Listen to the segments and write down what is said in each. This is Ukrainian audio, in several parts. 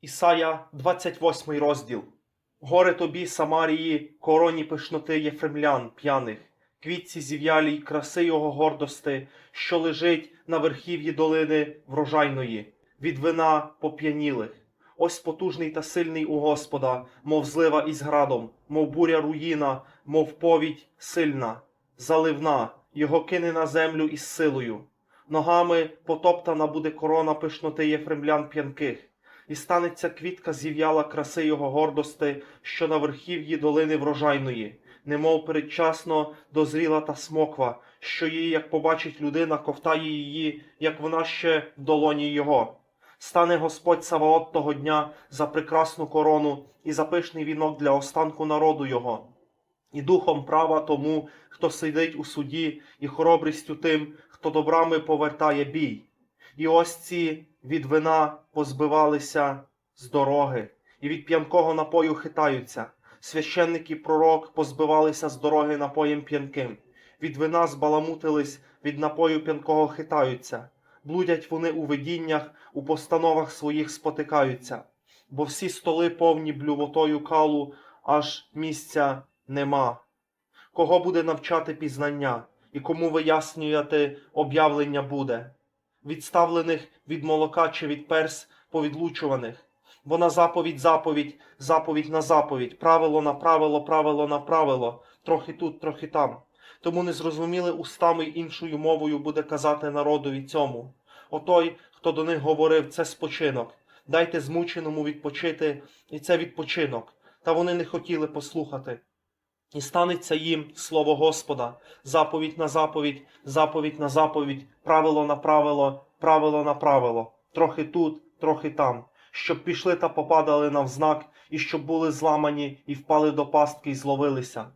Ісая, 28 розділ. Горе тобі, Самарії, короні пишноти єфремлян п'яних, квітці зів'ялій краси його гордости, що лежить на верхів'ї долини врожайної, від вина поп'янілих. Ось потужний та сильний у Господа, мов злива із градом, мов буря руїна, мов повідь сильна, заливна, його кине на землю із силою. Ногами потоптана буде корона пишноти єфремлян п'янких, і станеться квітка зів'яла краси його гордости, що на верхів'ї долини врожайної, немов передчасно дозріла та смоква, що її, як побачить людина, ковтає її, як вона ще в долоні його. Стане Господь Саваот того дня за прекрасну корону і за пишний вінок для останку народу його, і духом права тому, хто сидить у суді, і хоробрістю тим, хто добрами повертає бій. І ось ці від вина позбивалися з дороги, і від п'янкого напою хитаються. Священник і пророк позбивалися з дороги напоєм п'янким. Від вина збаламутились, від напою п'янкого хитаються. Блудять вони у видіннях, у постановах своїх спотикаються, бо всі столи повні блювотою калу, аж місця нема. Кого буде навчати пізнання, і кому вияснювати об'явлення буде? Відставлених від молока чи від перс повідлучуваних. Бо на заповідь заповідь, заповідь на заповідь, правило на правило, правило на правило, трохи тут, трохи там. Тому незрозуміле устами й іншою мовою буде казати народові цьому. Отой, хто до них говорив, це спочинок. Дайте змученому відпочити, і це відпочинок. Та вони не хотіли послухати. І станеться їм слово Господа, заповідь на заповідь, заповідь на заповідь, правило на правило, правило на правило, трохи тут, трохи там, щоб пішли та попадали навзнак, і щоб були зламані і впали до пастки і зловилися.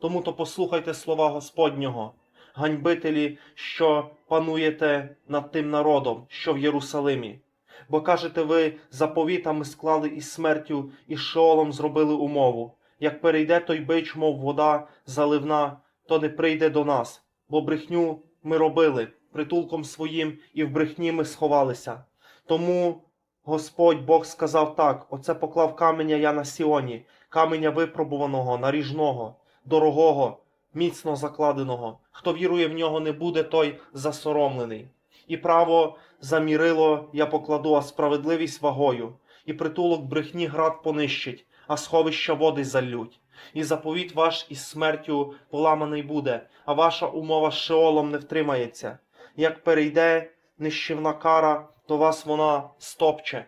Тому то послухайте слова Господнього, ганьбителі, що пануєте над тим народом, що в Єрусалимі. Бо кажете ви, заповітами склали із смертю, і з Шеолом зробили умову. Як перейде той бич, мов вода заливна, то не прийде до нас, бо брехню ми робили притулком своїм, і в брехні ми сховалися. Тому Господь Бог сказав так: оце поклав каменя я на Сіоні, каменя випробуваного, наріжного, дорогого, міцно закладеного. Хто вірує в нього, не буде той засоромлений. І право замірило я покладу, а справедливість вагою, і притулок брехні град понищить, а сховища води залють. І заповіт ваш із смертю поламаний буде, а ваша умова з Шеолом не втримається. Як перейде нищівна кара, то вас вона стопче.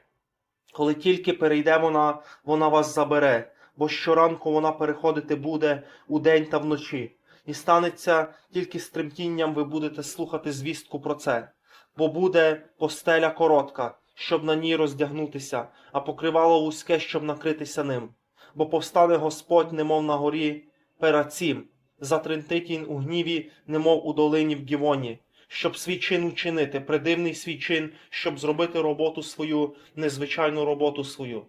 Коли тільки перейде вона, вона вас забере, бо щоранку вона переходити буде удень та вночі. І станеться тільки з тремтінням ви будете слухати звістку про це, бо буде постеля коротка, щоб на ній роздягнутися, а покривало вузьке, щоб накритися ним. Бо повстане Господь, немов на горі Перацім, затрентить він у гніві, немов у долині в Гівоні, щоб свій чин учинити, придивний свій чин, щоб зробити роботу свою, незвичайну роботу свою.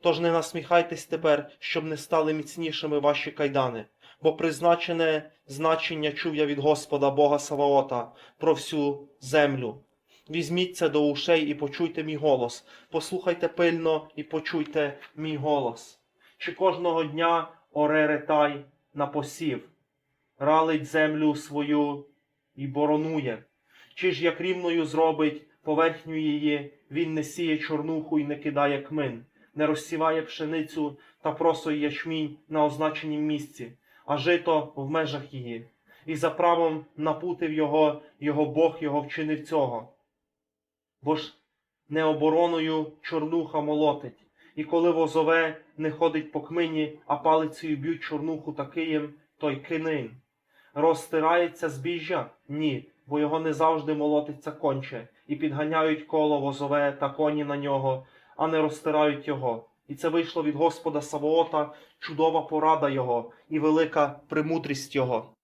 Тож не насміхайтесь тепер, щоб не стали міцнішими ваші кайдани, бо призначене значення чув я від Господа Бога Саваота про всю землю. Візьміться до ушей і почуйте мій голос, послухайте пильно і почуйте мій голос. Чи кожного дня оре ретай на посів, ралить землю свою і боронує, чи ж як рівною зробить поверхню її, він не сіє чорнуху і не кидає кмин, не розсіває пшеницю та просоє ячмінь на означенім місці, а жито в межах її. І за правом напутив його, його Бог його вчинив цього. Бо ж не обороною чорнуха молотить, і коли возове не ходить по кмині, а палицею б'ють чорнуху та києм, то й кинин. Розтирається збіжжя? Ні, бо його не завжди молотиться конче, і підганяють коло возове та коні на нього, а не розтирають його. І це вийшло від Господа Савоота, чудова порада його і велика премудрість його.